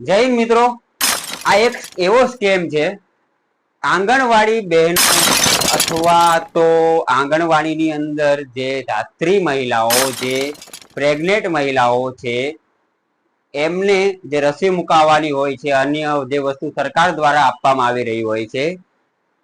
જય મિત્રો. આ એક એવો સ્કેમ છે. આંગણવાડી બહેનો અથવા તો આંગણવાડીની અંદર જે ધાત્રી મહિલાઓ, જે પ્રેગ્નેન્ટ મહિલાઓ છે, એમને જે રસી મુકાવવાની હોય છે, અન્ય જે વસ્તુ સરકાર દ્વારા આપવામાં આવી રહી હોય છે,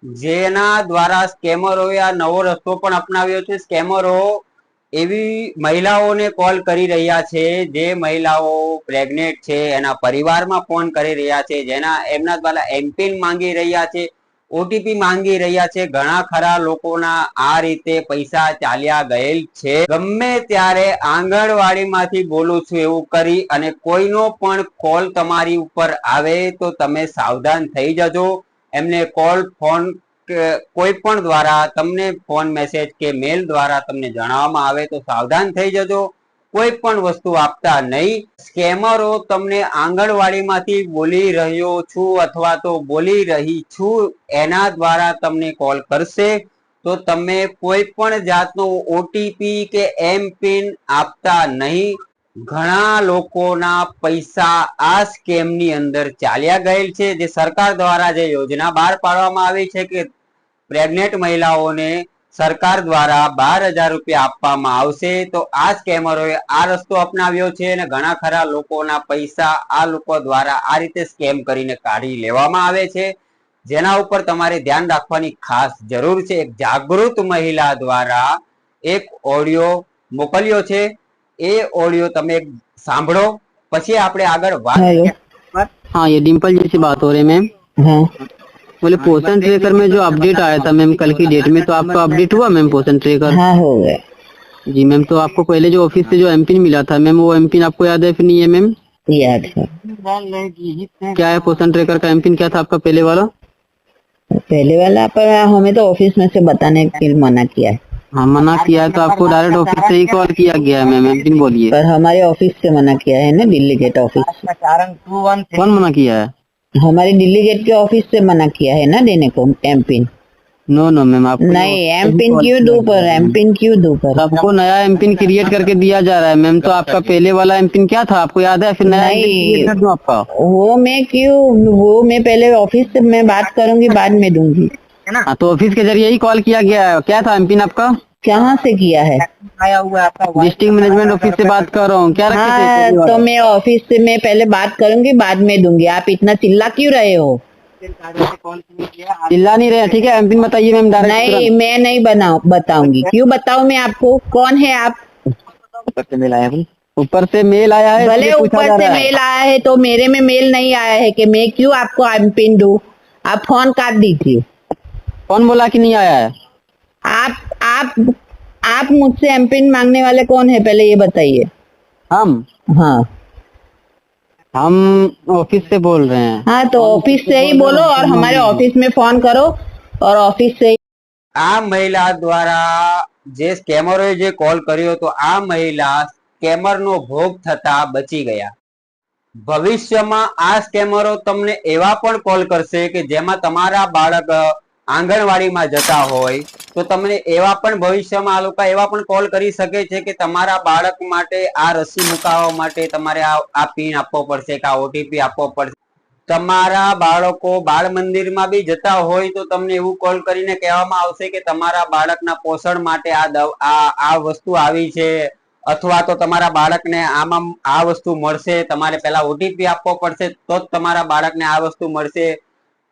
જેના દ્વારા સ્કેમરોએ આ નવો રસ્તો પણ અપનાવ્યો છે. સ્કેમરો એવી મહિલાઓને કોલ કરી રહ્યા છે. જે મહિલાઓ પ્રેગ્નેન્ટ છે, એના પરિવારમાં ફોન કરી રહ્યા છે. જેના, એમના દ્વારા એમપિન માંગી રહ્યા છે ઓટીપી માંગી રહ્યા છે. ઘણા ખરા લોકોના આ રીતે પૈસા ચાલ્યા ગયેલ છે. ગમે ત્યારે આંગણવાડીમાંથી બોલું છું એવું કરી અને કોઈનો પણ કોલ તમારી ઉપર આવે તો તમે સાવધાન થઈ જજો. એમને કોલ ફોન કોઈ પણ દ્વારા તમને ફોન મેસેજ કે મેલ દ્વારા તમને જણાવવામાં આવે તો સાવધાન થઈ જજો. કોઈ પણ વસ્તુ આપતા નહીં. સ્કેમરો તમને આંગણવાડીમાંથી બોલી રહ્યો છું અથવા તો બોલી રહી છું એના દ્વારા તમને કોલ કરશે. તો તમે કોઈ પણ જાતનો ઓટીપી કે એમ પિન આપતા નહીં. ઘણા લોકોના પૈસા આ સ્કેમની અંદર ચાલ્યા ગયેલ છે. જે સરકાર દ્વારા જે યોજના બહાર પાડવામાં આવી છે કે પ્રેગ્નેન્ટ મહિલાઓને સરકાર દ્વારા બાર હજાર રૂપિયા આપવામાં આવશે. તો આ સ્કેમરોએ આ રસ્તો અપનાવ્યો છે અને ઘણા ખરા લોકોના પૈસા આ લોકો દ્વારા આ રીતે સ્કેમ કરીને કાઢી લેવામાં આવે છે. જેના ઉપર તમારે ધ્યાન રાખવાની ખાસ જરૂર છે. એક જાગૃત મહિલા દ્વારા એક ઓડિયો મોકલ્યો છે. એ ઓડિયો તમે સાંભળો. પછી આપણે આગળ વાત હા યે ડિમ્પલ જી બાત હો રહી મેમ बोले पोषण ट्रेकर में जो अपडेट आया था मैम कल की डेट में तो आपका अपडेट हुआ मैम पोषण ट्रेकर हाँ हो गए। जी मैम तो आपको पहले जो ऑफ़िस से जो एमपिन मिला था मैम वो एमपिन आपको याद है फिर नहीं है मैम याद है। क्या है पोषण ट्रेकर का एमपिन क्या था आपका पहले वाला? पहले वाला पर हमें तो ऑफ़िस में से बताने के लिए मना किया है। हाँ मना किया है तो आपको डायरेक्ट ऑफ़िस से ही कॉल किया गया है मैम एमपिन बोलिए। पर हमारे ऑफ़िस से मना किया है ना दिल्ली गेट ऑफ़िस कौन मना किया है? हमारे दिल्ली गेट के ऑफ़िस से मना किया है ना देने को M pin no no ma'am आपको नहीं एम पिन क्यों दो पर? एम पिन क्यों दो पर? आपको नया एमपिन क्रिएट करके दिया जा रहा है मैम तो आपका पहले वाला एमपिन क्या था? आपको याद है फिर नया नहीं। कर आपका? वो मैं क्यों वो मैं पहले ऑफ़िस से मैं बात करूँगी बाद में दूँगी। हाँ तो ऑफ़िस के ज़रिए ही कॉल किया गया है। क्या था एमपिन आपका? कहाँ से किया है? आया हुआ आपका डिस्ट्रिक्ट मैनेजमेंट ऑफ़िस से बात कर रहा हूँ। क्या रखे हाँ तो मैं ऑफ़िस से मैं पहले बात करूँगी बाद में दूँगी। आप इतना चिल्ला क्यों रहे हो? चिल्ला नहीं रहे ठीक है? एमपिन बताइए मैम नहीं मैं नहीं बनाऊ बताऊँगी। क्यों बताऊँ मैं आपको? कौन है आप? ऊपर से मेल आया है ऊपर से मेल आया है भले ऊपर से मेल आया है तो मेरे में मेल नहीं आया है कि मैं क्यों आपको एम पिन दूँ आप फ़ोन काट दीजिए। कौन बोला कि नहीं आया है? आप आप आप मुझसे एम पिन मांगने वाले कौन है पहले ये बताइए हम हाँ हम ऑफिस से बोल रहे हैं हाँ तो ऑफिस से ही बोलो और हमारे ऑफिस में फोन करो और ऑफिस से ही આ મહિલા દ્વારા જે સ્કેમરોએ જે કોલ કર્યો હતો આ મહિલા સ્કેમરનો ભોગ થતા બચી ગયા ભવિષ્યમાં આ સ્કેમરો તમને એવા પણ કોલ કરશે કે જેમાં તમારા બાળક અ, આંગણવાડીમાં જતા હોય, તો તમને એવા પણ ભવિષ્યમાં આ લોકો એવા પણ કોલ કરી શકે છે કે તમારા બાળક માટે આ રસી મુકાવવા માટે તમારે આ પિન આપવો પડશે કે આ ઓટીપી આપવો પડશે. તમારા બાળકો બાળ મંદિરમાં બી જતા હોય તો તમને એવું કોલ કરીને કહેવામાં આવશે કે તમારા બાળકના પોષણ માટે આ આ વસ્તુ આવી છે, અથવા તો તમારા બાળકને આમાં, આ વસ્તુ મળશે, તમારે પહેલા ઓટીપી આપવો પડશે, તો જ તમારા બાળકને આ વસ્તુ મળશે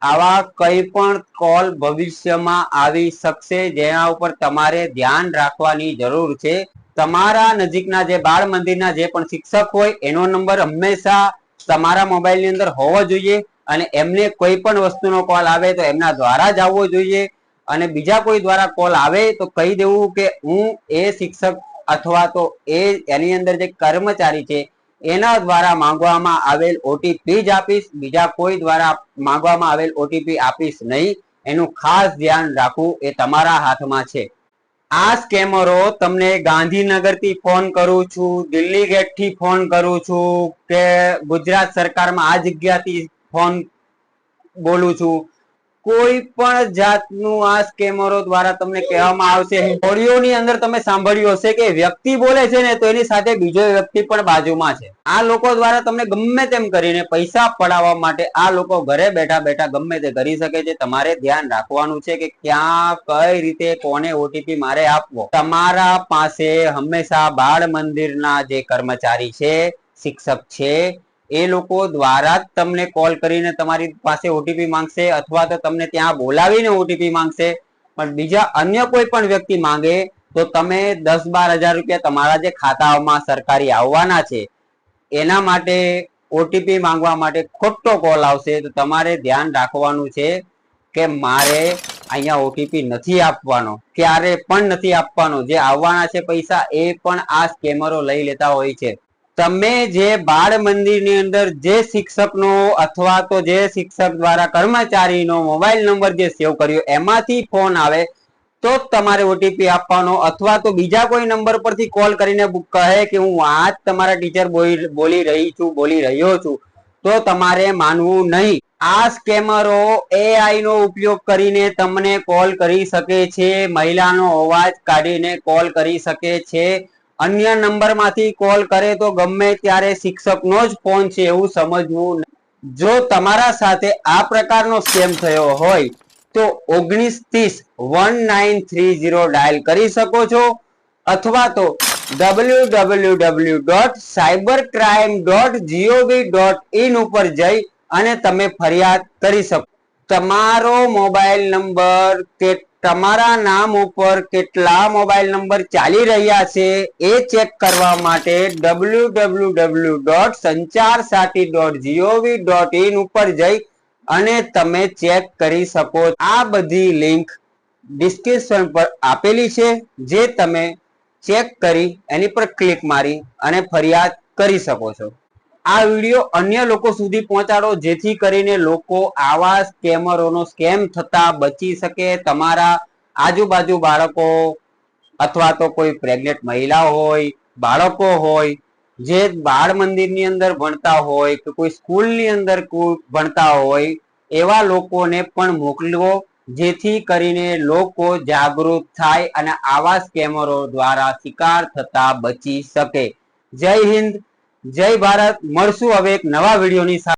આવા કઈ પણ કોલ ભવિષ્યમાં આવી શકશે જેના ઉપર તમારે ધ્યાન રાખવાની જરૂર છે. તમારા નજીકના જે બાળ મંદિરના જે પણ શિક્ષક હોય, એનો નંબર હંમેશા તમારા મોબાઈલની અંદર હોવો જોઈએ અને એમને કોઈ પણ વસ્તુનો કોલ આવે તો એમના દ્વારા જ આવવો જોઈએ. અને બીજા કોઈ દ્વારા કોલ આવે તો કહી દેવું કે હું એ શિક્ષક અથવા તો એ એની અંદર જે કર્મચારી છે એના દ્વારા માંગવામાં આવેલ ઓટીપી જ આપીશ. બીજા કોઈ દ્વારા માંગવામાં આવેલ ઓટીપી આપીશ નહીં. એનું ખાસ ધ્યાન રાખવું એ તમારા હાથમાં છે. આ સ્કેમરો તમને ગાંધીનગરથી ફોન કરું છું, દિલ્હી ગેટથી ફોન કરું છું, કે ગુજરાત સરકારમાં આ જગ્યાથી ફોન બોલું છું. કોઈ પણ જાતનું આ સ્કેમરો દ્વારા તમને કહેવામાં આવશે. ઓડિયોની અંદર તમે સાંભળ્યું હશે કે વ્યક્તિ બોલે છે ને તો એની સાથે બીજો વ્યક્તિ પણ બાજુમાં છે. આ લોકો દ્વારા તમને ગમે તેમ કરીને પૈસા પડાવવા માટે આ લોકો ઘરે બેઠા બેઠા ગમે તે કરી શકે છે. તમારે ધ્યાન રાખવાનું છે કે ક્યાં, કઈ રીતે, કોને ઓટીપી મારે આપવો. તમારા પાસે હંમેશા બાળ મંદિરના જે કર્મચારી છે, શિક્ષક છે એ લોકો દ્વારા જ તમને કોલ કરીને તમારી પાસે ઓટીપી માંગશે અથવા તો તમને ત્યાં બોલાવીને ઓટીપી માંગશે. પણ બીજા અન્ય કોઈ પણ વ્યક્તિ માંગે તો તમે દસ બાર હજાર રૂપિયા તમારા જે ખાતામાં સરકારી આવવાના છે, એના માટે ઓટીપી માંગવા માટે ખોટો કોલ આવશે. તો તમારે ધ્યાન રાખવાનું છે કે મારે અહીંયા ઓટીપી નથી આપવાનો. ક્યારે પણ નથી આપવાનો. જે આવવાના છે પૈસા એ પણ આ સ્કેમરો લઈ લેતા હોય છે. તમે જે બાળ મંદિરની અંદર જે શિક્ષકનો અથવા તો જે શિક્ષક દ્વારા કર્મચારીનો મોબાઈલ નંબર જે સેવ કર્યો, એમાંથી ફોન આવે, તો તમારે ઓટીપી આપવાનો અથવા તો બીજા કોઈ નંબર પરથી કોલ કરીને કહે કે હું આ તમારા ટીચર બોલી રહી છું, બોલી રહ્યો છું. તો તમારે માનવું નહીં. આ સ્કેમરો એઆઈ નો ઉપયોગ કરીને તમને કોલ કરી શકે છે, મહિલાનો અવાજ કાઢીને કોલ કરી શકે છે. અન્ય નંબરમાંથી કોલ કરે તો ગમે ત્યારે શિક્ષકનો જ ફોન છે એવું સમજવું જો તમારા સાથે આ પ્રકારનો સ્કેમ થયો હોય, તો ઓગણીસ ત્રીસ one nine three zero dial કરી શકો છો. અથવા તો W W W dot cyber crime dot G O V dot in ઉપર જઈ અને તમે ફરિયાદ કરી શકો તમારો મોબાઈલ નંબર કે તમારા નામ ઉપર કેટલા મોબાઈલ નંબર ચાલી રહ્યા છે એ ચેક કરવા માટે ડબલ્યુ ડબલ્યુ ડબલ્યુ ડોટ સંચાર સાથી ડોટ જીઓવી ડોટ ઇન ઉપર જઈ અને તમે ચેક કરી શકો. આ બધી લિંક ડિસ્ક્રિપ્શન પર આપેલી છે, જે તમે ચેક કરી એની પર ક્લિક મારી અને ફરિયાદ કરી શકો છો. આ વીડિયો અન્ય લોકો સુધી પહોંચાડો, જેથી કરીને લોકો આવા સ્કેમરોનો સ્કેમ થતા બચી શકે. તમારા આજુબાજુ બાળકો અથવા તો કોઈ પ્રેગ્નેન્ટ મહિલા હોય, બાળકો હોય, જે બાળ મંદિરની અંદર ભણતા હોય કે કોઈ સ્કૂલની અંદર ભણતા હોય, એવા લોકોને પણ મોકલવો, જેથી કરીને લોકો જાગૃત થાય અને આવા સ્કેમરો દ્વારા શિકાર થતા બચી શકે. જય હિન્દ. જય ભારત. મળશું હવે એક નવા વિડીયોની સાથે.